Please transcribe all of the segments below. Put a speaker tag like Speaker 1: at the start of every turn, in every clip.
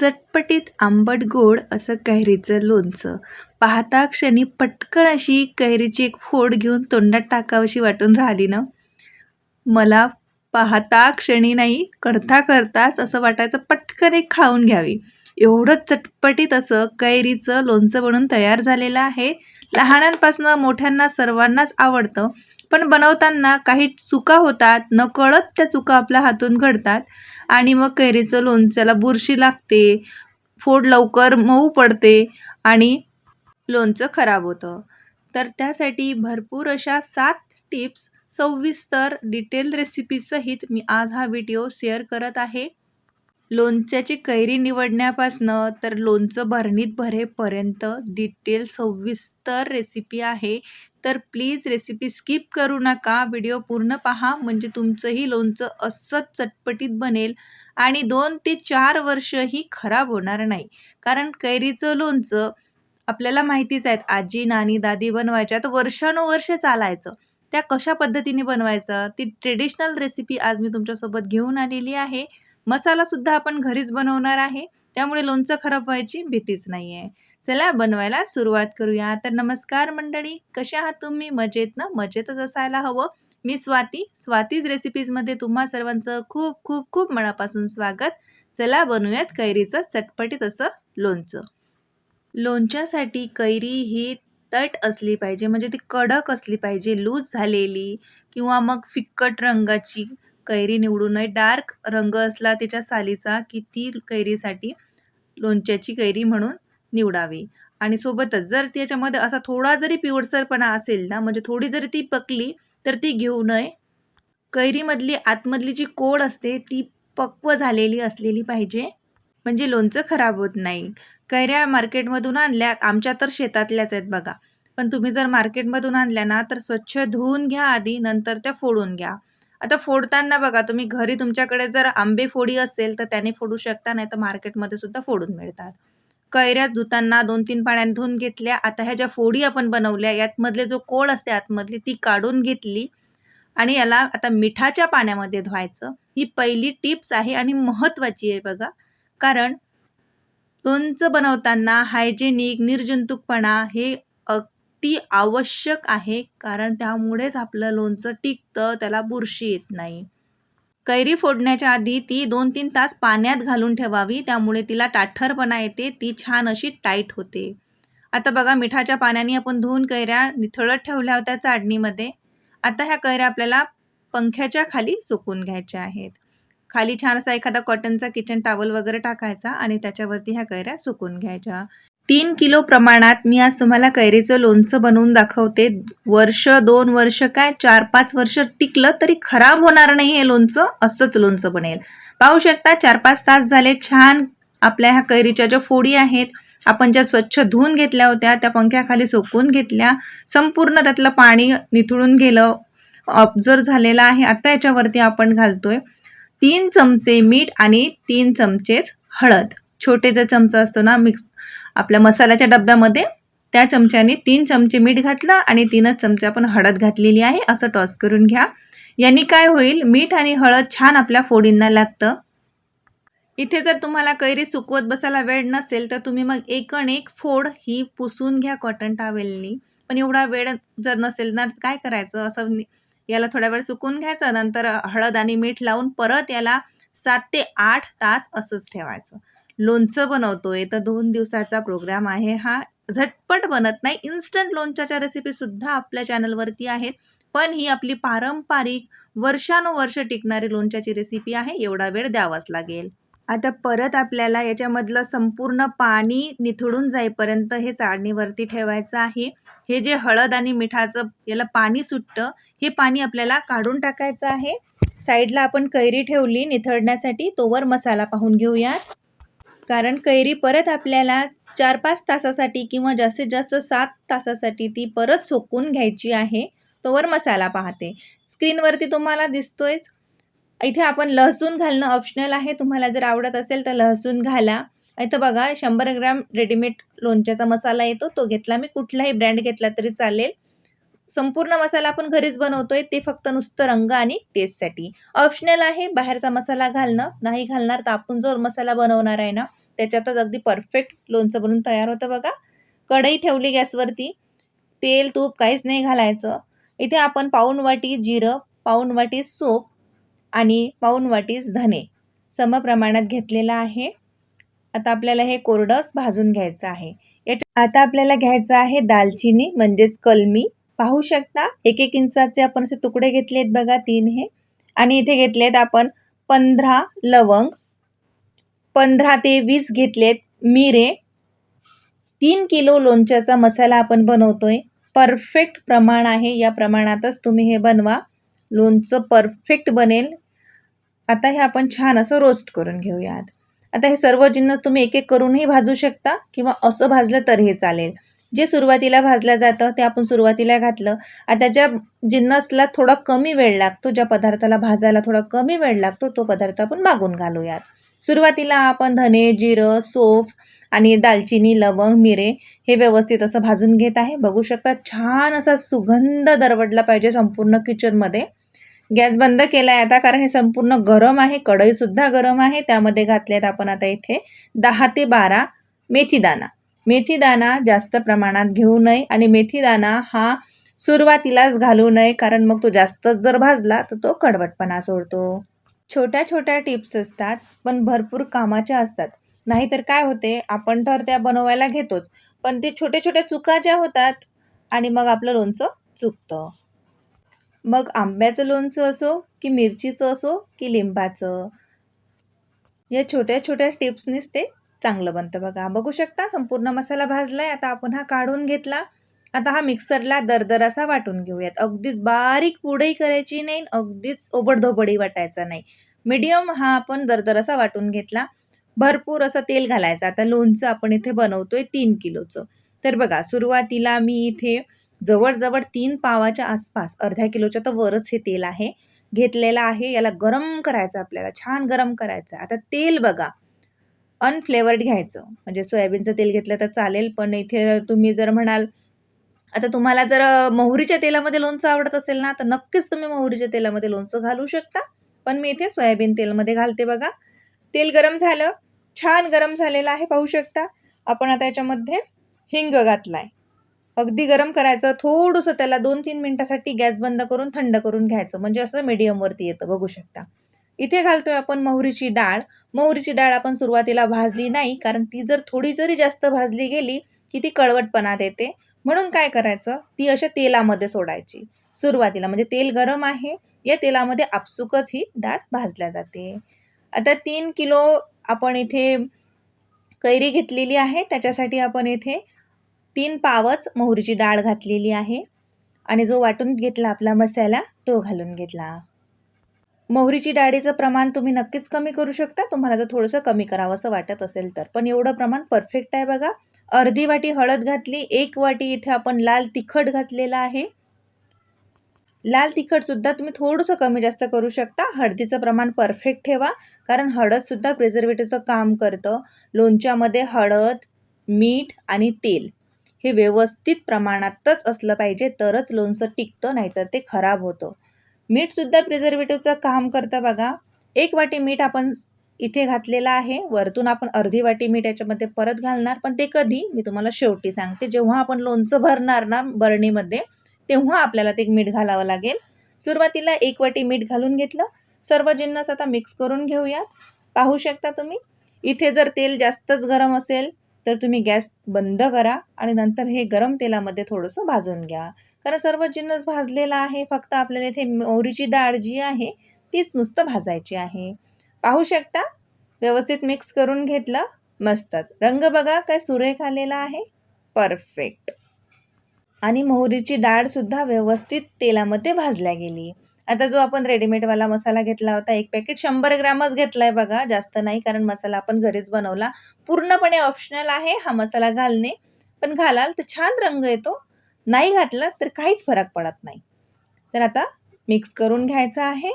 Speaker 1: चटपटीत आंबट गोड असं कैरीचं लोणचं. पाहता क्षणी पटकन अशी कैरीची एक फोड घेऊन तोंडात टाकावशी वाटून राहिली ना? मला पाहता क्षणी नाही करता करताच असं वाटायचं पटकन एक खाऊन घ्यावी. एवढं चटपटीत असं कैरीचं लोणचं बनून तयार झालेलं आहे. लहानांपासून मोठ्यांना सर्वांनाच आवडतं. पण बनवताना काही चुका होतात नकळत त्या चुका आपल्या हातून घडतात आणि मग कैरीचं लोणच्याला बुरशी लागते फोड लवकर मऊ पडते आणि लोणचं खराब होतं. तर त्यासाठी भरपूर अशा सात टिप्स सविस्तर डिटेल रेसिपीसहित मी आज हा व्हिडिओ शेअर करत आहे. लोणच्याची कैरी निवडण्यापासनं तर लोणचं भरणीत भरेपर्यंत डिटेल सविस्तर रेसिपी आहे. तर प्लीज रेसिपी स्किप करू नका. व्हिडिओ पूर्ण पहा. म्हणजे तुमचंही लोणचं असंच चटपटीत बनेल आणि दोन ते चार वर्षही खराब होणार नाही. कारण कैरीचं लोणचं आपल्याला माहितीच आहेत आजी नानी दादी बनवायच्या तर वर्षानुवर्ष चालायचं. त्या कशा पद्धतीने बनवायचं? ती ट्रेडिशनल रेसिपी आज मी तुमच्यासोबत घेऊन आलेली आहे. मसालासुद्धा आपण घरीच बनवणार आहे. त्यामुळे लोणचं खराब व्हायची भीतीच नाही आहे चला बनवायला सुरुवात करूया. तर नमस्कार मंडळी कशा आहात तुम्ही? मजेत ना? मजेतच असायला हवं. मी स्वाती. स्वातीज रेसिपीजमध्ये तुम्हा सर्वांचं खूप खूप खूप मनापासून स्वागत. चला बनवूयात कैरीचं चटपटीत असं लोणचं. लोणच्यासाठी कैरी ही तट असली पाहिजे. म्हणजे ती कडक असली पाहिजे. लूज झालेली किंवा मग फिक्कट रंगाची. कैरी निवडू नये डार्क रंग असला त्याच्या सालीचा की ती कैरीसाठी लोणच्याची कैरी म्हणून निवडावी. आणि सोबतच जर त्याच्यामध्ये असा थोडा जरी पिवळसरपणा असेल ना म्हणजे थोडी जरी ती पकली तर ती घेऊ नये कैरीमधली आतमधली जी कोड असते ती पक्व झालेली असलेली पाहिजे. म्हणजे लोणचं खराब होत नाही. कैऱ्या मार्केटमधून आणल्या आमच्या तर शेतातल्याच आहेत बघा. पण तुम्ही जर मार्केटमधून आणल्या ना तर स्वच्छ धुवून घ्या आधी नंतर त्या फोडून घ्या. आता फोडताना बघा तुम्ही घरी तुमच्याकडे जर आंबे फोडी असेल तर त्याने फोडू शकता नाही तर मार्केटमध्ये सुद्धा फोडून मिळतात. कैऱ्या धुताना दोन तीन पाण्याने धुवून घेतल्या आता ह्या ज्या फोडी आपण बनवल्या यातमधले जो कोळ असते आतमधली ती काढून घेतली आणि याला आता मिठाच्या पाण्यामध्ये धुवायचं. ही पहिली टिप्स आहे आणि महत्त्वाची आहे बघा. कारण लोणचं बनवताना हायजेनिक निर्जंतुकपणा हे ती आवश्यक आहे कारण त्यामुळेच आपलं लोणचं टिकतं त्याला बुरशी येत नाही. कैरी फोडण्याच्या आधी ती दोन तीन तास पाण्यात घालून ठेवावी त्यामुळे तिला टाठरपणा येते ती छान अशी टाईट होते. आता बघा मिठाच्या पाण्याने आपण धुवून कैऱ्या निथळत ठेवल्या होत्या चाडणीमध्ये आता ह्या कैऱ्या आपल्याला पंख्याच्या खाली सुकून घ्यायच्या आहेत. खाली छान असा एखादा कॉटनचा किचन टावल वगैरे टाकायचा आणि त्याच्यावरती ह्या कैऱ्या सुकून घ्यायच्या. तीन किलो प्रमाणात मी आज तुम्हाला कैरीचं लोणचं बनवून दाखवते. वर्ष दोन वर्ष काय चार पाच वर्ष टिकलं तरी खराब होणार नाही हे लोणचं असंच लोणचं बनेल. पाहू शकता चार पाच तास झाले छान आपल्या ह्या कैरीच्या ज्या फोडी आहेत आपण ज्या स्वच्छ धुवून घेतल्या होत्या त्या पंख्याखाली सुकवून घेतल्या संपूर्ण त्यातलं पाणी निथळून गेलं ऑब्झर्व झालेलं आहे आता याच्यावरती आपण घालतोय तीन चमचे मीठ आणि तीन चमचेच हळद. छोटे जो चमचा असतो ना मिक्स आपल्या मसाल्याच्या डब्यामध्ये. त्या चमच्याने तीन चमचे मीठ घातलं आणि तीनच चमचे आपण हळद घातलेली आहे. असं टॉस करून घ्या. यांनी काय होईल? मीठ आणि हळद छान आपल्या फोडींना लागतं. इथे जर तुम्हाला कैरी सुकवत बसायला वेळ नसेल तर तुम्ही मग एकण एक फोड ही पुसून घ्या कॉटन टावेलनी पण एवढा वेळ जर नसेल ना काय करायचं? असं याला थोडा वेळ सुकून घ्यायचं नंतर हळद आणि मीठ लावून परत याला सात ते आठ तास असंच ठेवायचं. लोणचं बनवतोय तर दोन दिवसाचा प्रोग्राम आहे हा. झटपट बनत नाही. इन्स्टंट लोणच्याच्या रेसिपीसुद्धा आपल्या चॅनलवरती आहेत पण ही आपली पारंपरिक वर्षानुवर्ष टिकणारी लोणच्याची रेसिपी आहे. एवढा वेळ द्यावाच लागेल. आता परत आपल्याला याच्यामधलं संपूर्ण पाणी निथळून जाईपर्यंत हे चाळणीवरती ठेवायचं आहे. हे जे हळद आणि मिठाचं याला पाणी सुटतं हे पाणी आपल्याला काढून टाकायचं आहे. साईडला आपण कैरी ठेवली निथळण्यासाठी. तोवर मसाला पाहून घेऊयात. कारण कैरी परत आपल्याला चार पाच तासासाठी किंवा जास्तीत जास्त सात तासासाठी ती परत सोकून घ्यायची आहे. तोवर मसाला पाहते. स्क्रीनवरती तुम्हाला दिसतोयच इथे आपण लसूण घालणं ऑप्शनल आहे. तुम्हाला जर आवडत असेल तर लसूण घाला. इथं बघा शंभर ग्रॅम रेडीमेड लोणच्याचा मसाला येतो. तो घेतला मी. कुठलाही ब्रँड घेतला तरी चालेल. संपूर्ण मसाला आपण घरीच बनवतोय ते फक्त नुसतं रंग आणि टेस्टसाठी ऑप्शनल आहे बाहेरचा मसाला घालणं. नाही घालणार तर आपण जो मसाला बनवणार आहे ना त्याच्यातच अगदी परफेक्ट लोणचं बनून तयार होतं बघा. कढई ठेवली गॅसवरती. तेल तूप काहीच नाही घालायचं. इथे आपण पाऊण वाटी जिरं पाऊण वाटी सोप आणि पाऊण वाटीस धने सम प्रमाणात घेतलेलं आहे. आता आपल्याला हे कोरडंच भाजून घ्यायचं आहे. याच्या आता आपल्याला घ्यायचं आहे दालचिनी म्हणजेच कलमी. पाहू शकता. एक एक इंचाचे आपण असे तुकडे घेतले आहेत बघा तीन हे. आणि इथे घेतलेत आपण पंधरा लवंग पंधरा ते वीस घेतलेत मिरे. तीन किलो लोणच्याचा मसाला आपण बनवतोय. परफेक्ट प्रमाण आहे. या प्रमाणातच तुम्ही हे बनवा. लोणचं परफेक्ट बनेल. आता हे आपण छान असं रोस्ट करून घेऊयात. आता हे सर्व जिन्नस तुम्ही एक एक करूनही भाजू शकता किंवा असं भाजलं तरीही चालेल. जे सुरुवातीला भाजलं जातं ते आपण सुरुवातीला घातलं. आता ज्या जिन्नसला थोडा कमी वेळ लागतो ज्या पदार्थाला भाजायला थोडा कमी वेळ लागतो तो पदार्थ आपण मागून घालूयात. सुरुवातीला आपण धने जिरं सोफ आणि दालचिनी लवंग मिरे हे व्यवस्थित असं भाजून घेत आहे. बघू शकता छान असा सुगंध दरवडला पाहिजे संपूर्ण किचनमध्ये. गॅस बंद केला आहे आता कारण हे संपूर्ण गरम आहे कढईसुद्धा गरम आहे. त्यामध्ये घातल्यात आपण आता इथे दहा ते बारा मेथीदाणा. मेथीदाणा जास्त प्रमाणात घेऊ नये आणि मेथीदाणा हा सुरुवातीलाच घालू नये कारण मग तो जास्तच जर भाजला तर तो कडवटपणा सोडतो. छोट्या छोट्या टिप्स असतात पण भरपूर कामाच्या असतात. नाहीतर काय होते आपण तर त्या बनवायला घेतोच पण ते छोट्या छोट्या चुका ज्या होतात आणि मग आपलं लोणचं चुकतं. मग आंब्याचं लोणचं असो की मिरचीचं असो की लिंबाचं. या छोट्या छोट्या टिप्सनीच ते चांगलं बनतं बघा. बघू शकता संपूर्ण मसाला भाजलाय. आता आपण हा काढून घेतला. आता हा मिक्सरला दरदर असा वाटून घेऊयात. अगदीच बारीक पुडही करायची नाही अगदीच ओबडधोबडही वाटायचा नाही. मीडियम हा आपण दरदर असा वाटून घेतला. भरपूर असं तेल घालायचं. आता लोणचं आपण इथे बनवतोय तीन किलोचं. तर बघा सुरुवातीला मी इथे जवळजवळ तीन पावाच्या आसपास अर्ध्या किलोच्या तर वरच हे तेल आहे घेतलेलं आहे. याला गरम करायचं आपल्याला. छान गरम करायचं. आता तेल बघा अनफ्लेवर्ड घ्यायचं. म्हणजे सोयाबीनचं तेल घेतलं तर चालेल पण इथे तुम्ही जर म्हणाल आता तुम्हाला जर मोहरीच्या तेलामध्ये लोणचं आवडत असेल ना तर नक्कीच तुम्ही मोहरीच्या तेलामध्ये लोणचं घालू शकता. पण मी इथे सोयाबीन तेलमध्ये घालते बघा. तेल गरम झालं छान गरम झालेलं आहे पाहू शकता. आपण आता याच्यामध्ये हिंग घातलाय. अगदी गरम करायचं थोडंसं त्याला दोन तीन मिनटासाठी गॅस बंद करून थंड करून घ्यायचं. म्हणजे असं मीडियमवरती येतं बघू शकता. इथे घालतोय आपण मोहरीची डाळ. मोहरीची डाळ आपण सुरुवातीला भाजली नाही कारण ती जर थोडी जरी जास्त भाजली गेली की ती कळवटपणा देते म्हणून काय करायचं? ती अशा तेलामध्ये सोडायची. सुरुवातीला म्हणजे तेल गरम आहे या तेलामध्ये आपसुकच ही डाळ भाजल्या जाते. आता तीन किलो आपण इथे कैरी घेतलेली आहे त्याच्यासाठी आपण इथे तीन पावच मोहरीची डाळ घातलेली आहे. आणि जो वाटून घेतला आपला मसाला तो घालून घेतला. मोहरीची डाळीचं प्रमाण तुम्ही नक्कीच कमी करू शकता. तुम्हाला जर थोडंसं कमी करावं असं वाटत असेल तर. पण एवढं प्रमाण परफेक्ट आहे बघा. अर्धी वाटी हळद घातली एक वाटी इथे आपण लाल तिखट घातलेला आहे. लाल तिखटसुद्धा तुम्ही थोडंसं कमी जास्त करू शकता. हळदीचं प्रमाण परफेक्ट ठेवा. कारण हळदसुद्धा प्रिझर्वेटिव्हचं काम करतं. लोणच्यामध्ये हळद मीठ आणि तेल हे व्यवस्थित प्रमाणातच असलं पाहिजे. तरच लोणचं टिकतं नाहीतर ते खराब होतं. मीठसुद्धा प्रिझर्वेटिव्हचं काम करतं बघा. एक वाटी मीठ आपण इथे घातलेला आहे. वरतून आपण अर्धी वाटी मीठ याच्यामध्ये परत घालणार. पण ते कधी? मी तुम्हाला शेवटी सांगते. जेव्हा आपण लोणचं भरणार ना बरणीमध्ये तेव्हा आपल्याला ते मीठ घालावं लागेल. सुरुवातीला एक वाटी मीठ घालून घेतलं. सर्व जिन्नस आता मिक्स करून घेऊयात. पाहू शकता तुम्ही? इथे जर तेल जास्तच गरम असेल तर तुम्ही गॅस बंद करा आणि नंतर हे गरम तेलामध्ये थोडंसं भाजून घ्या. कारण सर्व जिन्नस भाजलेला आहे फक्त आपल्याला इथे मोहरीची डाळ जी आहे तीच नुसतं भाजायची आहे. पाहू शकता? व्यवस्थित मिक्स करून घेतलं मस्तच. रंग बघा काय सुरेख आलेला आहे. परफेक्ट. आणि मोहरीची डाळसुद्धा व्यवस्थित तेलामध्ये भाजल्या गेली. आता जो आपण रेडीमेडवाला मसाला घेतला होता एक पॅकेट शंभर ग्रॅमच घेतला आहे बघा जास्त नाही कारण मसाला आपण घरीच बनवला. पूर्णपणे ऑप्शनल आहे हा मसाला घालणे पण घालाल तर छान रंग येतो. नाही घातला तर काहीच फरक पडत नाही. तर आता मिक्स करून घ्यायचा आहे.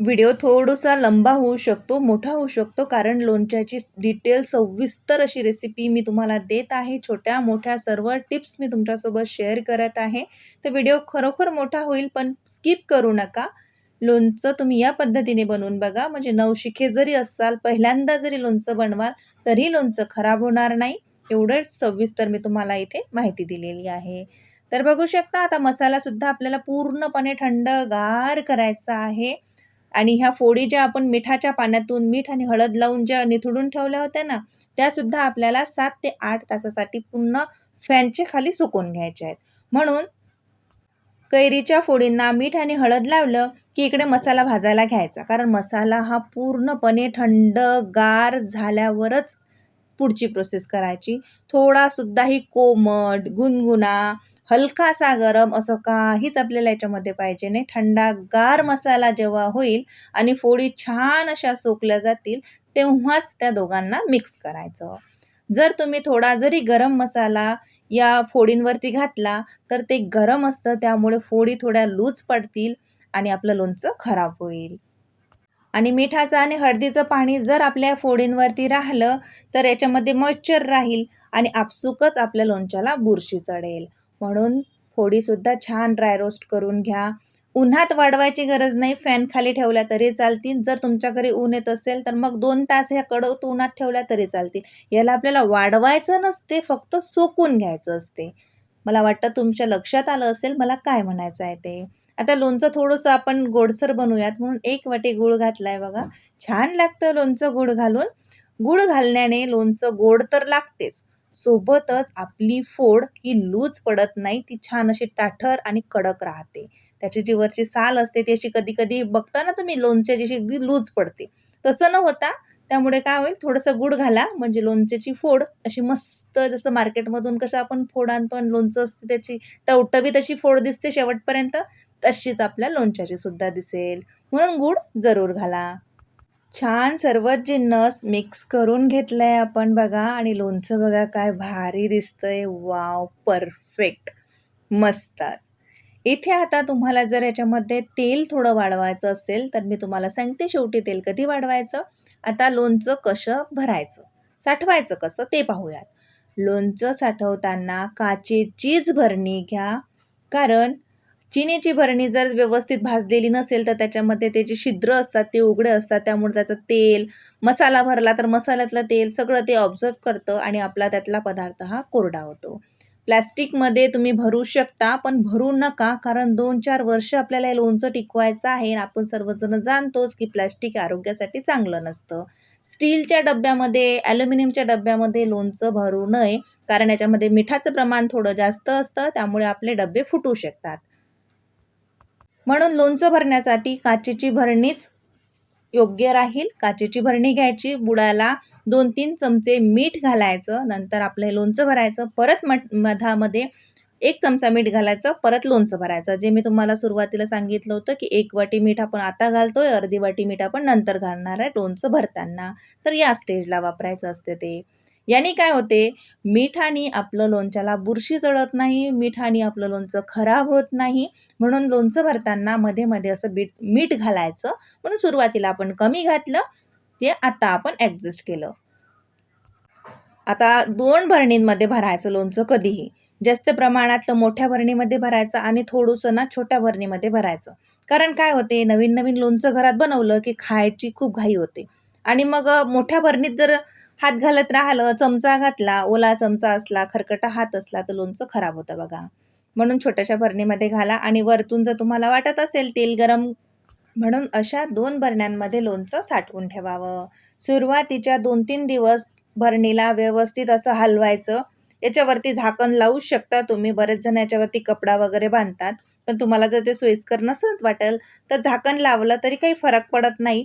Speaker 1: व्हिडिओ थोडासा लंबा होऊ शकतो मोठा होऊ शकतो कारण लोणच्याची डिटेल सविस्तर अशी रेसिपी मी तुम्हाला देत आहे. छोट्या मोठ्या सर्व टिप्स मी तुमच्यासोबत शेअर करत आहे. तर व्हिडिओ खरोखर मोठा होईल पण स्किप करू नका. लोणचं तुम्ही या पद्धतीने बनवून बघा. म्हणजे नवशिखे जरी असाल पहिल्यांदा जरी लोणचं बनवाल तरी लोणचं खराब होणार नाही. एवढंच सविस्तर मी तुम्हाला इथे माहिती दिलेली आहे. तर बघू शकता आता मसालासुद्धा आपल्याला पूर्णपणे थंड गार करायचा आहे. आणि ह्या फोडी ज्या आपण मिठाच्या पाण्यातून मीठ आणि हळद लावून ज्या निथळून ठेवल्या होत्या ना त्यासुद्धा आपल्याला सात ते आठ तासासाठी पुन्हा फॅनचे खाली सुकून घ्यायच्या आहेत. म्हणून कैरीच्या फोडींना मीठ आणि हळद लावलं की इकडे मसाला भाजायला घ्यायचा. कारण मसाला हा पूर्णपणे थंडगार झाल्यावरच पुढची प्रोसेस करायची. थोडासुद्धाही कोमट गुणगुणा हलकासा गरम असं काहीच आपल्याला याच्यामध्ये पाहिजे नाही. थंडागार मसाला जेव्हा होईल आणि फोडी छान अशा सोकल्या जातील तेव्हाच त्या दोघांना मिक्स करायचं. जर तुम्ही थोडा जरी गरम मसाला या फोडींवरती घातला तर ते गरम असतं त्यामुळे फोडी थोड्या लूज पडतील आणि आपलं लोणचं खराब होईल. आणि मिठाचं आणि हळदीचं पाणी जर आपल्या फोडींवरती राहिलं तर याच्यामध्ये मॉइश्चर राहील आणि आपसुकच आपल्या लोणच्याला बुरशी चढेल. म्हणून फोडीसुद्धा छान ड्राय रोस्ट करून घ्या. उन्हात वाढवायची गरज नाही. फॅन खाली ठेवल्या तरी चालतील. जर तुमच्या घरी ऊन येत असेल तर मग दोन तास ह्या कडवत उन्हात ठेवल्या तरी चालतील. याला आपल्याला वाढवायचं नसते फक्त सोकून घ्यायचं असते. मला वाटतं तुमच्या लक्षात आलं असेल मला काय म्हणायचं आहे ते. आता लोणचं थोडंसं आपण गोडसर बनवूयात. म्हणून एक वाटी गूळ घातला आहे बघा. छान लागतं लोणचं गूळ घालून. गूळ घालण्याने लोणचं गोड तर लागतेच. सोबतच आपली फोड ही लूज पडत नाही ती छान अशी टाठर आणि कडक राहते. त्याची जी वरची साल असते ती अशी कधी कधी बघता ना तुम्ही लोणच्याची अशी अगदी लूज पडते. तसं न होता त्यामुळे काय होईल थोडंसं गुड घाला म्हणजे लोणच्याची फोड अशी मस्त जसं मार्केटमधून कसं आपण फोड आणतो आणि लोणचं असते त्याची टवटवीत अशी फोड दिसते शेवटपर्यंत तशीच आपल्या लोणच्याची सुद्धा दिसेल. म्हणून गुड जरूर घाला. छान सर्वच जिन्नस मिक्स करून घेतलंय आपण बघा. आणि लोणचं बघा काय भारी दिसतंय. वाव परफेक्ट मस्तच. इथे आता तुम्हाला जर याच्यामध्ये तेल थोडं वाढवायचं असेल तर मी तुम्हाला सांगते शेवटी तेल कधी वाढवायचं. आता लोणचं कसं भरायचं? साठवायचं कसं? ते पाहूयात. लोणचं साठवताना काचेचीच भरणी घ्या. कारण चिनीची भरणी जर व्यवस्थित भाजलेली नसेल तर त्याच्यामध्ये ते जे छिद्र असतात ते उघडे असतात. त्यामुळे त्याचं तेल मसाला भरला तर मसाल्यातलं तेल सगळं ते ऑब्झर्व करतं आणि आपला त्यातला पदार्थ हा कोरडा होतो. प्लॅस्टिकमध्ये तुम्ही भरू शकता पण भरू नका कारण दोन चार वर्ष आपल्याला हे लोणचं टिकवायचं आहे आपण सर्वजण जाणतोच की प्लॅस्टिक आरोग्यासाठी चांगलं नसतं. स्टीलच्या डब्यामध्ये ॲल्युमिनियमच्या डब्यामध्ये लोणचं भरू नये कारण याच्यामध्ये मिठाचं प्रमाण थोडं जास्त असतं त्यामुळे आपले डबे फुटू शकतात. म्हणून लोणचं भरण्यासाठी काचेची भरणीच योग्य राहील. काचेची भरणी घ्यायची बुडाला दोन तीन चमचे मीठ घालायचं नंतर आपलं हे लोणचं भरायचं परत मठ मधामध्ये एक चमचा मीठ घालायचं परत लोणचं भरायचं. जे मी तुम्हाला सुरुवातीला सांगितलं होतं की एक वाटी मीठ आपण आता घालतोय अर्धी वाटी मीठ आपण नंतर घालणार आहे लोणचं भरताना. तर या स्टेजला वापरायचं असते ते. याने काय होते? मिठाने आपलं लोणच्याला बुरशी चढत नाही मिठाने आपलं लोणचं खराब होत नाही. म्हणून लोणचं भरताना मध्ये मध्ये असं बीट मीठ घालायचं. म्हणून सुरुवातीला आपण कमी घातलं ते आता आपण ॲडजस्ट केलं. आता दोन भरणींमध्ये भरायचं लोणचं कधीही. जास्त प्रमाणातलं मोठ्या भरणीमध्ये भरायचं आणि थोडंसं ना छोट्या भरणीमध्ये भरायचं. कारण काय होते? नवीन नवीन लोणचं घरात बनवलं की खायची खूप घाई होते. आणि मग मोठ्या भरणीत जर हात घालत राहिलं चमचा घातला ओला चमचा असला खरकटा हात असला तर लोणचं खराब होतं बघा. म्हणून छोट्याशा भरणीमध्ये घाला आणि वरतून जर तुम्हाला वाटत असेल तेल गरम म्हणून अशा दोन भरण्यांमध्ये लोणचं साठवून ठेवावं. सुरुवातीच्या दोन तीन दिवस भरणीला व्यवस्थित असं हलवायचं. याच्यावरती झाकण लावू शकता तुम्ही. बरेच जण याच्यावरती कपडा वगैरे बांधतात. पण तुम्हाला जर ते सोयीस्कर नसत वाटेल तर झाकण लावलं तरी काही फरक पडत नाही.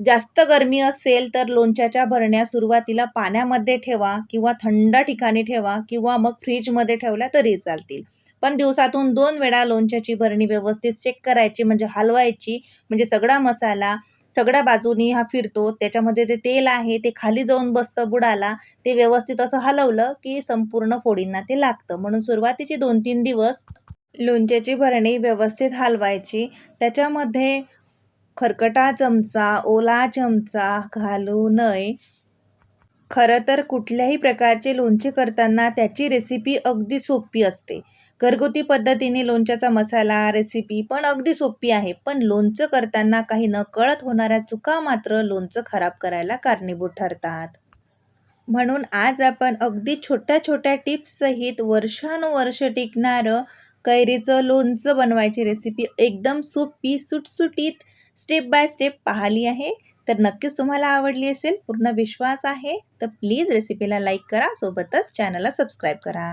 Speaker 1: जास्त गरमी असेल तर लोणच्याच्या भरण्या सुरुवातीला पाण्यामध्ये ठेवा किंवा थंड ठिकाणी ठेवा किंवा मग फ्रीजमध्ये ठेवल्या तरी चालतील. पण दिवसातून दोन वेळा लोणच्याची भरणी व्यवस्थित चेक करायची म्हणजे हलवायची म्हणजे सगळा मसाला सगळ्या बाजूनी हा फिरतो त्याच्यामध्ये ते तेल आहे ते खाली जाऊन बसतं बुडाला ते व्यवस्थित असं हलवलं की संपूर्ण फोडींना ते लागतं. म्हणून सुरुवातीचे दोन तीन दिवस लोणच्याची भरणी व्यवस्थित हलवायची. त्याच्यामध्ये खरकटा चमचा ओला चमचा घालू नये. खरं तर कुठल्याही प्रकारचे लोणचे करताना त्याची रेसिपी अगदी सोपी असते. घरगुती पद्धतीने लोणच्याचा मसाला रेसिपी पण अगदी सोपी आहे. पण लोणचं करताना काही नकळत होणाऱ्या चुका मात्र लोणचं खराब करायला कारणीभूत ठरतात. म्हणून आज आपण अगदी छोट्या छोट्या टिप्ससहित वर्षानुवर्ष टिकणारं कैरीचं लोणचं बनवायची रेसिपी एकदम सोपी सुटसुटीत स्टेप बाय स्टेप पाहिली आहे. तर नक्कीच तुम्हाला आवडली असेल पूर्ण विश्वास आहे. तर प्लीज रेसिपीला लाईक करा सोबतच चॅनलला सबस्क्राईब करा.